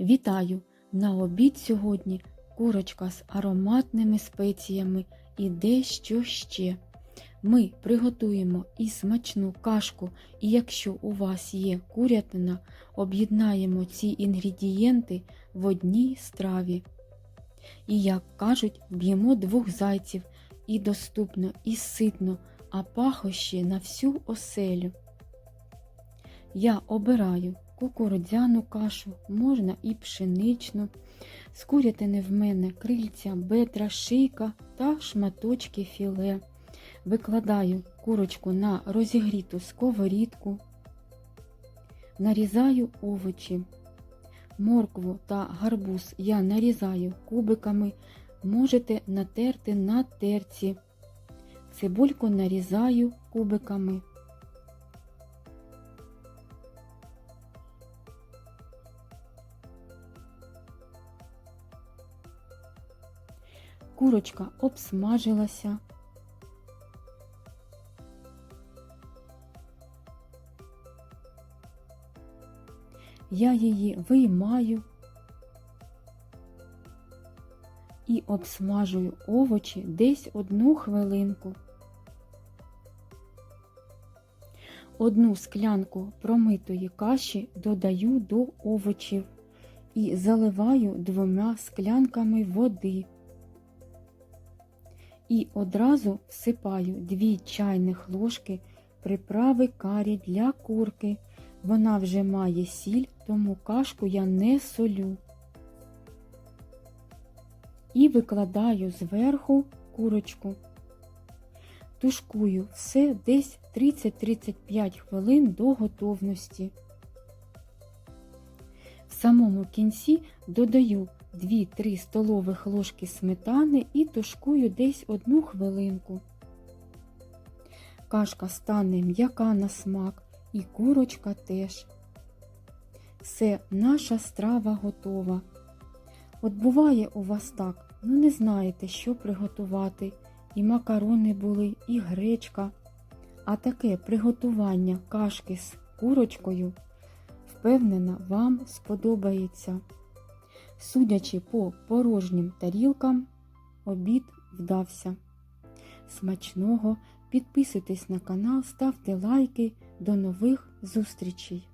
Вітаю! На обід сьогодні курочка з ароматними спеціями і дещо ще. Ми приготуємо і смачну кашку, і якщо у вас є курятина, об'єднаємо ці інгредієнти в одній страві. І, як кажуть, вб'ємо двох зайців і доступно, і ситно, а пахощі на всю оселю. Я обираю кукурудзяну кашу, можна і пшеничну. З курятини в мене крильця, бедра, шийка та шматочки філе. Викладаю курочку на розігріту сковорідку, нарізаю овочі. Моркву та гарбуз я нарізаю кубиками, можете натерти на терці. Цибульку нарізаю кубиками. Курочка обсмажилася. Я її виймаю і обсмажую овочі десь одну хвилинку. Одну склянку промитої каші додаю до овочів і заливаю двома склянками води. І одразу всипаю 2 чайних ложки приправи карі для курки. Вона вже має сіль, тому кашку я не солю. І викладаю зверху курочку. Тушкую все десь 30-35 хвилин до готовності. В самому кінці додаю 2-3 столових ложки сметани і тушкую десь одну хвилинку. Кашка стане м'яка на смак і курочка теж. Все, наша страва готова. От буває у вас так, ну не знаєте, що приготувати. І макарони були, і гречка. А таке приготування кашки з курочкою, впевнена, вам сподобається. Судячи по порожнім тарілкам, обід вдався. Смачного! Підписуйтесь на канал, ставте лайки. До нових зустрічей!